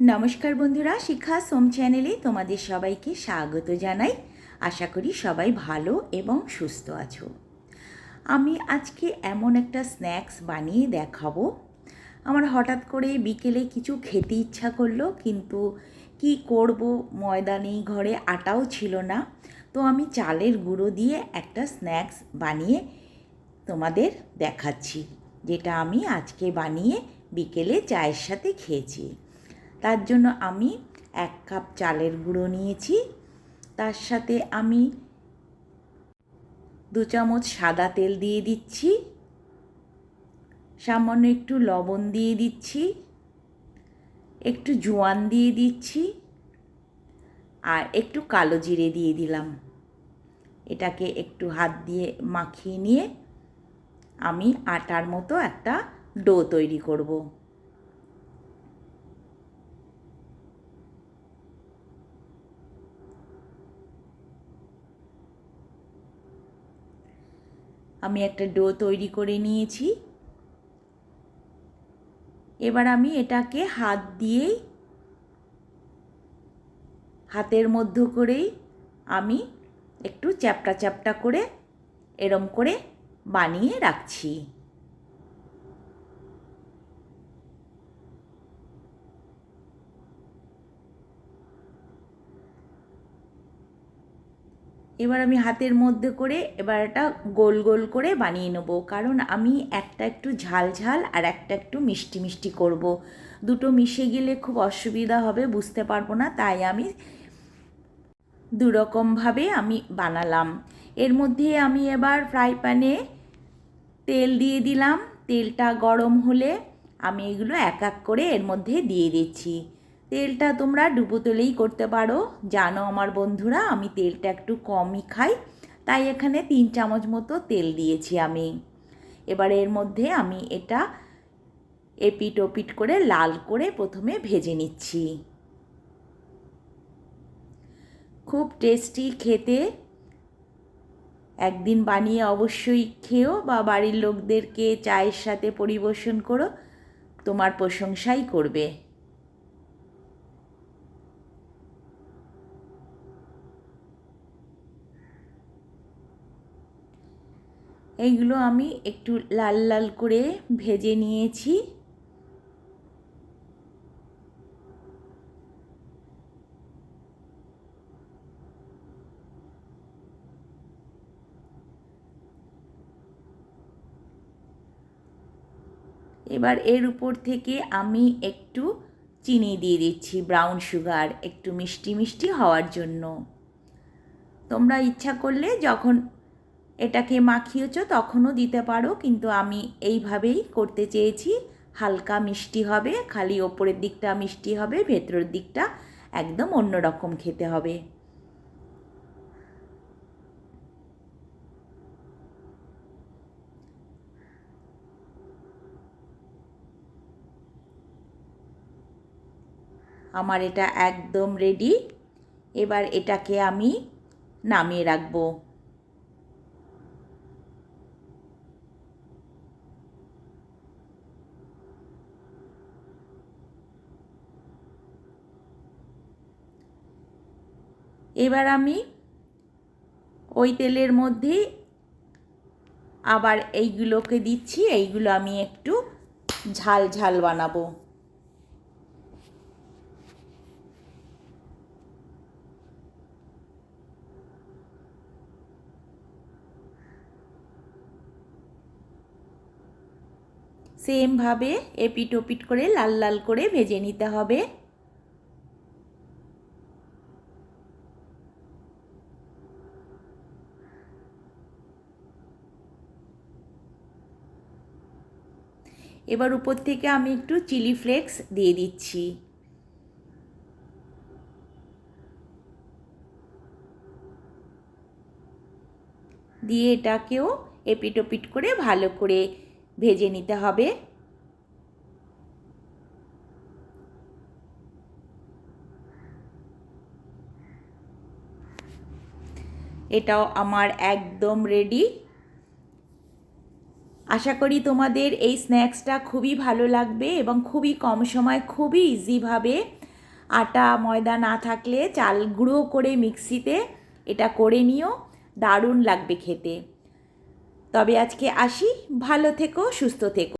নমস্কার বন্ধুরা শিক্ষা সোম চ্যানেলে তোমাদের সবাইকে স্বাগত জানাই। আশা করি সবাই ভালো এবং সুস্থ আছো। আমি আজকে এমন একটা স্ন্যাক্স বানিয়ে দেখাবো। আমার হঠাৎ করে বিকেলে কিছু খেতে ইচ্ছা করল, কিন্তু কি করব? ময়দা নেই ঘরে, আটাও ছিল না। তো আমি চালের গুঁড়ো দিয়ে একটা স্ন্যাক্স বানিয়ে তোমাদের দেখাচ্ছি, যেটা আমি আজকে বানিয়ে বিকেলে চায়ের সাথে খেয়েছি। তার জন্য আমি এক কাপ চালের গুঁড়ো নিয়েছি। তার সাথে আমি দু চামচ সাদা তেল দিয়ে দিচ্ছি। সামান্য একটু লবণ দিয়ে দিচ্ছি। একটু জোয়ান দিয়ে দিচ্ছি। আর একটু কালো জিরে দিয়ে দিলাম। এটাকে একটু হাত দিয়ে মাখিয়ে নিয়ে আমি আটার মতো একটা ডো তৈরি করব। আমি একটা ডো তৈরি করে নিয়েছি। এবার আমি এটাকে হাত দিয়েই, হাতের মধ্য করেই আমি একটু চ্যাপটা চ্যাপটা করে এরম করে বানিয়ে রাখছি। এবার আমি হাতের মধ্যে করে এবার এটা গোল গোল করে বানিয়ে নেব। কারণ আমি একটা একটু ঝাল ঝাল আর একটা একটু মিষ্টি মিষ্টি করব। দুটো মিশে গেলে খুব অসুবিধা হবে, বুঝতে পারব না, তাই আমি দুরকমভাবে আমি বানালাম। এর মধ্যে আমি এবার ফ্রাই প্যানে তেল দিয়ে দিলাম। তেলটা গরম হলে আমি এগুলো এক এক করে এর মধ্যে দিয়ে দিচ্ছি। তেলটা তোমরা ডুবো তেলেই করতে পারো। জানো আমার বন্ধুরা, আমি তেলটা একটু কমই খাই, তাই এখানে তিন চামচ মতো তেল দিয়েছি আমি। এবার এর মধ্যে আমি এটা এপিট ওপিট করে লাল করে প্রথমে ভেজে নিচ্ছি। খুব টেস্টি খেতে। একদিন বানিয়ে অবশ্যই খেও বা বাড়ির লোকদেরকে চায়ের সাথে পরিবেশন করো, তোমার প্রশংসাই করবে। এইগুলো আমি একটু লাল লাল করে ভেজে নিয়েছি। এবার এর উপর থেকে আমি একটু চিনি দিয়ে দিচ্ছি ব্রাউন সুগার একটু মিষ্টি মিষ্টি হওয়ার জন্য। তোমরা ইচ্ছা করলে যখন এটাকে মাখিয়েছ তখনও দিতে পারো, কিন্তু আমি এইভাবেই করতে চেয়েছি। হালকা মিষ্টি হবে, খালি ওপরের দিকটা মিষ্টি হবে, ভেতরের দিকটা একদম অন্য রকম খেতে হবে। আমার এটা একদম রেডি এবার এটাকে আমি নামিয়ে রাখব। এবার আমি ওই তেলের মধ্যে আবার এইগুলোকে দিচ্ছি, এইগুলো আমি একটু ঝাল ঝাল বানাবো। সেমভাবে এপিট ওপিট করে লাল লাল করে ভেজে নিতে হবে। এবার উপর থেকে আমি একটু চিলি ফ্লেক্স দিয়ে দিচ্ছি। দিয়ে এটাকেও এপিট ওপিট করে ভালো করে ভেজে নিতে হবে। এটাও আমার একদম রেডি আশা করি তোমাদের এই স্ন্যাক্সটা খুবই ভালো লাগবে এবং খুবই কম সময় খুবই ইজিভাবে আটা, ময়দা না থাকলে চাল গুঁড়ো করে মিক্সিতে এটা করে নিও। দারুণ লাগবে খেতে। তবে আজকে আসি। ভালো থেকো, সুস্থ থেকো।